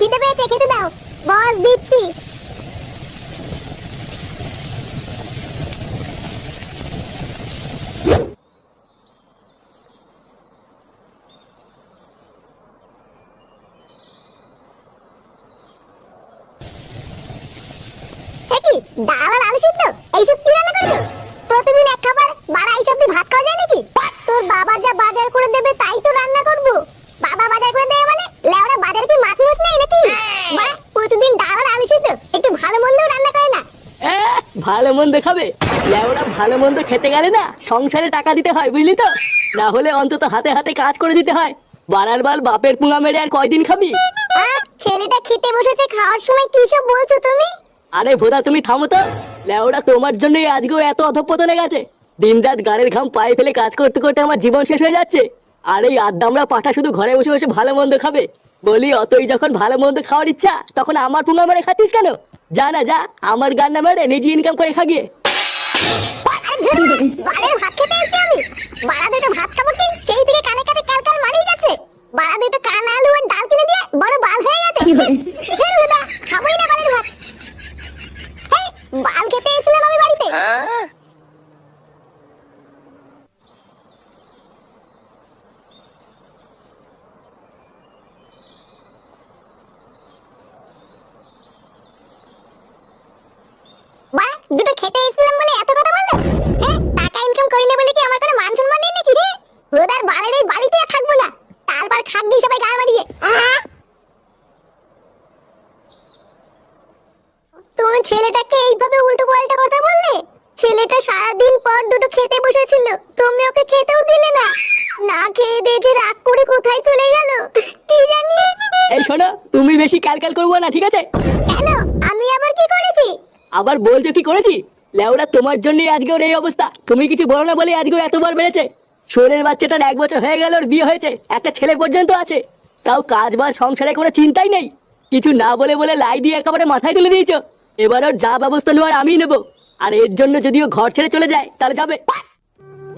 খিদে পেয়েছে খেতে দাও। বস দিচ্ছি। ডাল আর আলু সিদ্ধ? এইসব কি রান্না করেছ? মন্দ খাবে লেওরা ভালো মন্দ খেতে গেলে না সংসারে টাকা দিতে হয় বুঝলি তো? না হলে অন্তত হাতে হাতে কাজ করে দিতে হয়। বারার বার বাপের পুঙা মেরে আর কয়দিন খাবি? ছেলেটা খেতে বসেছে খাওয়ার সময় কি সব বলছো তুমি? আরে ভোদা তুমি থামো তো। লেওরা তোমার জন্যই আজকেও এত অধপতনে গেছে। দিন রাত গাড়ির ঘাম পায়ে ফেলে কাজ করতে করতে আমার জীবন শেষ হয়ে যাচ্ছে। আর এই আদ্দামরা পাঠা শুধু ঘরে বসে বসে ভালো মন্দ খাবে। বলি অতই যখন ভালো মন্দ খাওয়ার ইচ্ছা তখন আমার পুঙা মেরে খাচ্ছিস কেন? যা না যা। আমার গান না মেরে নিজে ইনকাম করে খাগিয়ে আরে ধুর, বালের ভাত খেতে এসেছি আমি বাড়া দুটো ভাত খাব কি সেই দিকে কানে কাছে ক্যাল ক্যাল মারিয়ে যাচ্ছে বাড়া দুটো কান আলু আর ডাল কিনে দিয়ে বড় বাল হয়ে গেছে ধুর, হুদা, খাবোই না বালের ভাত হেই, বাল খেতে এসেছিলাম আমি বাড়িতে বাড়া দুটো খেতে এসেছিলাম বলে এত কথা বলল হ্যাঁ টাকা ইনকাম করি না বলে কি আমার কোনো মান সম্মান নেই নাকি রে ওদার বালের এই বাড়িতে আর থাকব না তারপর খাবি সবাই গায়ে মারিয়ে তুমি ছেলেটাকে এইভাবে উল্টো পাল্টা কথা বললে ছেলেটা সারাদিন পর দুটো খেতে বসেছিল। তুমি ওকে খেতেও দিলে না। না খেয়ে দেখে রাগ করে কোথায় চলে গেল? কি জানি? এই শোনো তুমি বেশি ক্যালক্যাল করব না ঠিক আছে? কেন? আমি আবার কি করেছি? আবার বলছো কি করেছি? লেওরা তোমার জন্যই আজকে ওর এই অবস্থা। তুমি কিছু বলো না বলে আজকে এতবার বেড়েছে। শোনের বাচ্চাটার এক বছর হয়ে গেল ওর বিয়ে হয়েছে। একটা ছেলে পর্যন্ত আছে। তাও কাজ বাজ সংসারে কোনো চিন্তাই নেই। কিছু না বলে বলে লাই দিয়ে একেবারে মাথায় তুলে দিয়েছ। এবার ওর যা ব্যবস্থা নেওয়ার আমিই নেব। আর এর জন্য যদি ও ঘর ছেড়ে চলে যায়, তাহলে যাবে।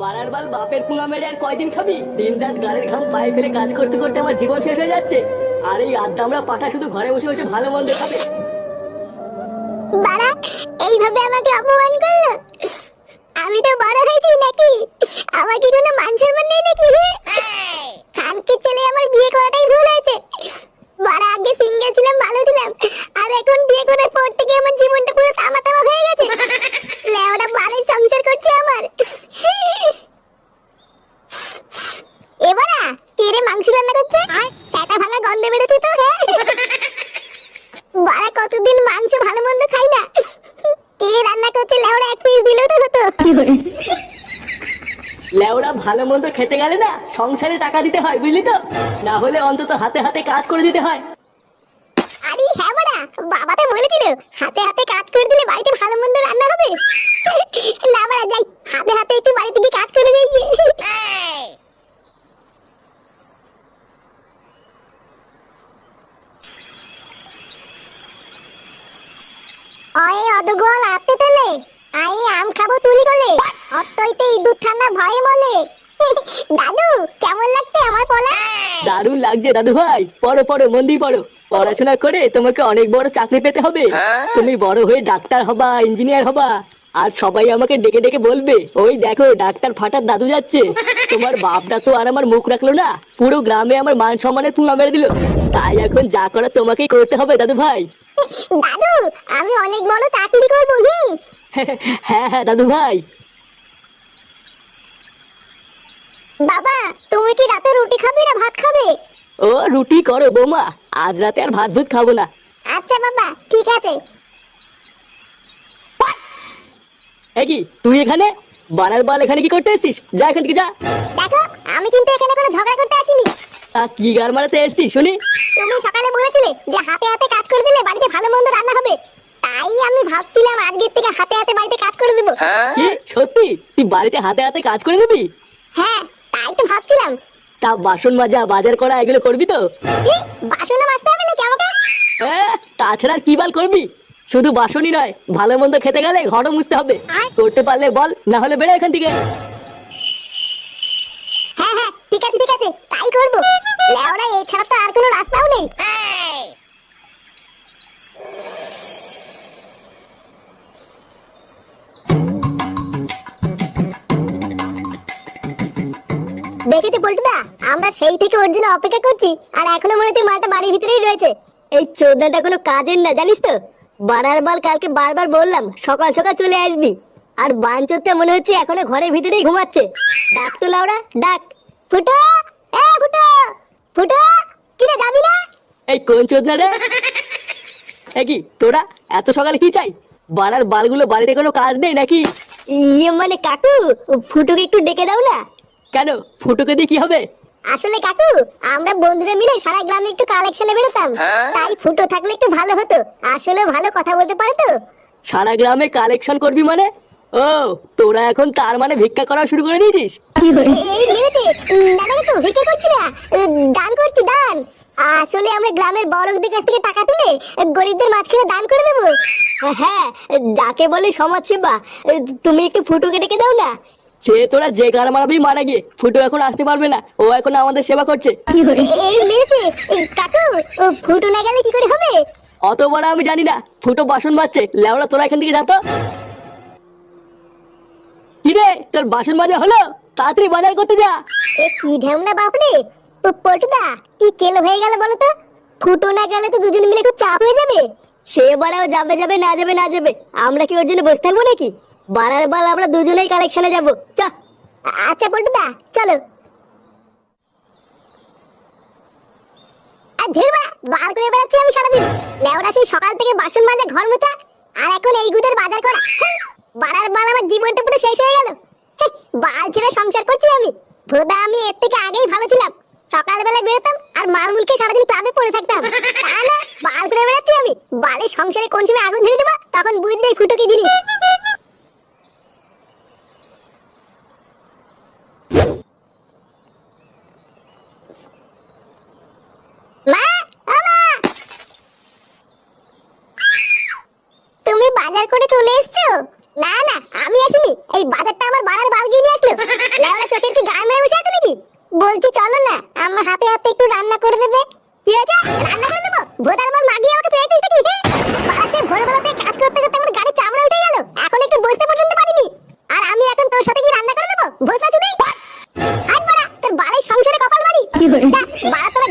বারার বাল বাপের পুঙা মেরে আর কয়দিন খাবি? দিন রাত গাড়ির ঘাম পায়ে ফেলে কাজ করতে করতে আমার জীবন শেষ হয়ে যাচ্ছে। আর এই আড্ডা পাঠা শুধু ঘরে বসে বসে ভালো মন্দ খাবে। বাড়া, এইভাবে আমাকে অপমান করল? আমি তো বড় হয়েছি নাকি? আমার কি কোনো মান সম্মান নেই নাকি? কে রে মাংস রান্না করছে? চাটা ভাঙা গন্ধে বেরোচ্ছে তো? বাড়া কতদিন মাংস ভালো মন্দ খাই না। কে রান্না করছে? লেওড়া এক পিস দিলেও তো হতো। লেওরা ভালো মন্দ খেতে গেলে না সংসারে টাকা দিতে হয় বুঝলি তো? না হলে অন্তত হাতে হাতে কাজ করে দিতে হয়। আরে হ্যাঁ বাড়া বাবা তো বলেছিল হাতে হাতে কাজ করে দিলে বাড়িতে ভালো মন্দ রান্না হবে। না বাড়া যাই হাতে হাতে একটু বাড়িতে গিয়ে কাজ করে দিয়ে গিয়ে অয়ে অদগল আতে তেলে আই আম খাব তুলি গলে অতইতে ইঁদুর ঠান্ডা ভয়ে দাদু কেমন লাগছে আমার পলা দারুণ লাগছে দাদু ভাই। পড়ো পড়ো মন দিয়ে পড়ো। পড়াশোনা করে তোমাকে অনেক বড় চাকরি পেতে হবে। তুমি বড় হয়ে ডাক্তার হবা ইঞ্জিনিয়ার হবা। আর সবাই আমাকে ডেকে ডেকে বলবে ওই দেখো ডাক্তার ফাটার দাদু যাচ্ছে। তোমার বাপটা তো আর আমার মুখ রাখল না। পুরো গ্রামে আমার মান সম্মানের পুঙা মেরে দিল। তাই এখন যা করা তোমাকেই করতে হবে দাদু ভাই। দাদু আমি অনেক বড় চাকরি করব হ্যাঁ হ্যাঁ দাদু ভাই। বাবা তুমি কি রাতে রুটি খাবে না ভাত খাবে? ও রুটি করো বৌমা আজ রাতে আর ভাত ভুত খাব না। আচ্ছা বাবা ঠিক আছে। এ কি তুই এখানে? বানার বাল এখানে কি করতে এসছিস? যা এখান থেকে যা। দেখো আমি কিন্তু এখানে কোনো ঝগড়া করতে আসিনি। তা কি গার মারাতে এসছিস শুনি। তুমি সকালে বলেছিলে যে হাতে হাতে কাজ করে দিলে বাড়িতে ভালো মন্দ রান্না হবে। তাই আমি ভাবছিলাম আজকের থেকে হাতে হাতে বাড়িতে কাজ করে দেবো। কি সত্যি? তুই বাড়িতে হাতে হাতে কাজ করে দিবি? হ্যাঁ তাই তো ভাবছিলাম। তা বাসন মাজা বাজার করা এগুলো করবি তো? কি? বাসন মাজতে হবে নাকি আমাকে? হ্যাঁ তাছাড়া কি বাল করবি? শুধু বাসনই নয় ভালো মন্দ খেতে গেলে ঘরও মুছতে হবে। করতে পারলে বল না হলে বেরো এখান থেকে। হ্যাঁ হ্যাঁ ঠিক আছে ঠিক আছে তাই করব। লেওড়া এছাড়া তো আর কোনো রাস্তাও নেই। দেখেছ পল্টুদা আমরা সেই থেকে ওর জন্য অপেক্ষা করছি আর এখনও মনে হচ্ছে মালটা বাড়ির ভিতরেই রয়েছে। এই চোদ্দাটা কোনো কাজের না জানিস তো? বানার বাল কালকে বারবার বললাম সকাল সকাল চলে আসবি। আর বাঞ্চোরটা মনে হচ্ছে এখনও ঘরের ভিতরেই ঘুমাচ্ছে। ডাক তো লাউড়া ডাক। ফুটো! এ ফুটো! ফুটো! কিরে যাবি না? এই কোন চোদনা রে? এ কি তোরা এত সকালে কি চাই? বাড়ার বালগুলো বাড়িতে কোনো কাজ নেই নাকি? ইয়ে মানে কাকু ফুটোকে একটু ডেকে দাও না। কেন? ফুটোকে দিয়ে কি হবে? আসলে কাকু আমরা বন্ধুরা মিলে সারা গ্রামে একটু কালেকশনে বেরোতাম। তাই ফুটো থাকলে একটু ভালো হতো। আসলে ভালো কথা বলতে পারে তো? সারা গ্রামে কালেকশন করবি মানে? ও তোরা এখন তার মানে ভিক্ষা করা শুরু করে দিয়েছিস? এই মেরেছে দাদা তো ভিক্ষে করছি না। দান করছি দান। আসলে আমরা গ্রামের বড় লোকদের কাছ থেকে টাকা তুলে গরিবদের মাঝখানে দান করে দেবো। হ্যাঁ যাকে বলে সমাজ সেবা তুমি একটু ফুটোকে ডেকে দাও না। সে তোরা যে গান মারাবি মারা গিয়ে ফুটো এখন আসতে পারবে না। ও এখন আমাদের সেবা করছে। এই মেরেছে। কাকু ও ফুটো না গেলে কি করে হবে? অত বড় আমি জানি না। ফুটো বাসন বাজছে লেওড়া তোরা এখান থেকে যাতো কি রে তোর বাসন মাজা হলো? তাড়াতাড়ি বাজার করতে যা। এ কি ঢ্যামনা বাপরে। ও পটুদা কি কেলো হয়ে গেল বলো তো? ফুটো না গেলে তো দুজন মিলে খুব চাপ হয়ে যাবে। সে যাবে যাবে না যাবে না যাবে। আমরা কি ওর জন্য বসে থাকব নাকি? বাড়ার বাল আমরা দুজনেই কালেকশনে যাব। চ। আচ্ছা পটুদা চলো। আর ধীরবা বাল করে বেড়াচ্ছি আমি সারাদিন। লেওরা সেই সকাল থেকে বাসন মাজা, ঘর মোছা, আর এখন এই গুদের বাজার করা। বাড়ার বাল আমার জীবনটা পুরো শেষ হয়ে গেল। বাল ছেড়ে সংসার করছি আমি। ভোদা, আমি এর থেকে আগেই ভালো ছিলাম। সকালবেলা বেরোতাম আর মালমুলকে সারাদিন ক্লাবে পড়ে থাকতাম। তা না, বাল করে বেড়াচ্ছি আমি। বালের সংসারে কোন সময় আগুন ধরে দেবো, তখন বুঝবে এই ফুটো কি জিনিস। তুমি হাতে হাতে একটু রান্না করে দেবে। কি রান্না করে দেবো? ভোদার মাল মাগিয়ে আমাকে গেল। এখন একটু বসতে আর আমি এখন তোর সাথে কি রান্না করে দেবো? ভোজা আর 一看